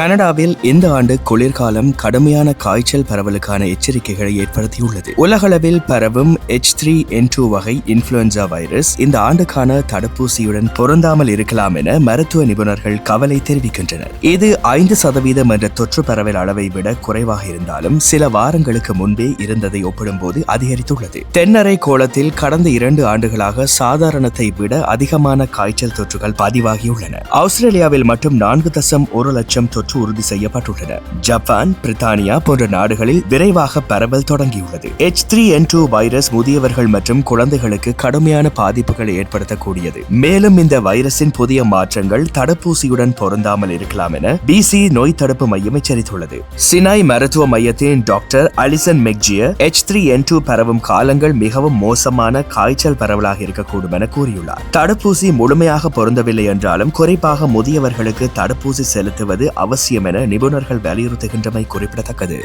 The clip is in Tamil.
கனடாவில் இந்த ஆண்டு குளிர்காலம் கடுமையான காய்ச்சல் பரவலுக்கான எச்சரிக்கைகளை ஏற்படுத்தியுள்ளது. உலகளவில் பரவும் எச் த்ரீ என் டூ வகை இன்ஃபுளுன்சா வைரஸ் இந்த ஆண்டுக்கான தடுப்பூசியுடன் பொருந்தாமல் இருக்கலாம் என மருத்துவ நிபுணர்கள் கவலை தெரிவிக்கின்றனர். இது ஐந்து சதவீதம் என்ற தொற்று பரவல் அளவை விட குறைவாக இருந்தாலும் சில வாரங்களுக்கு முன்பே இருந்ததை ஒப்பிடும்போது அதிகரித்துள்ளது. தென்னரை கோலத்தில் கடந்த இரண்டு ஆண்டுகளாக சாதாரணத்தை விட அதிகமான காய்ச்சல் தொற்றுகள் பதிவாகியுள்ளன. ஆஸ்திரேலியாவில் மட்டும் நான்கு தசம் ஒரு லட்சம் தொற்று உறுதி செய்யப்பட்டுள்ளன. ஜப்பான் பிரித்தானியா போன்ற நாடுகளில் விரைவாக பரவல் தொடங்கியுள்ளது. H three N two virus முதியவர்கள் மற்றும் குழந்தைகளுக்கு கடுமையான பாதிப்புகளை ஏற்படுத்தக்கூடியது. மேலும் இந்த வைரஸின் புதிய மாற்றங்கள் தடுப்பூசியுடன் பொருந்தாமல் இருக்கலாம் என பிசி நோய் தடுப்பு மையம் எச்சரித்துள்ளது. சினாய் மருத்துவ மையத்தின் டாக்டர் அலிசன் மெக்ஜிய எச் த்ரீ என் டூ பரவும் காலங்கள் மிகவும் மோசமான காய்ச்சல் பரவலாக இருக்கக்கூடும் என கூறியுள்ளார். தடுப்பூசி முழுமையாக பொருந்தவில்லை என்றாலும் குறிப்பாக முதியவர்களுக்கு தடுப்பூசி செலுத்துவது அவசியம் அவசியம் என நிபுணர்கள் வலியுறுத்துகின்றமை குறிப்பிடத்தக்கது.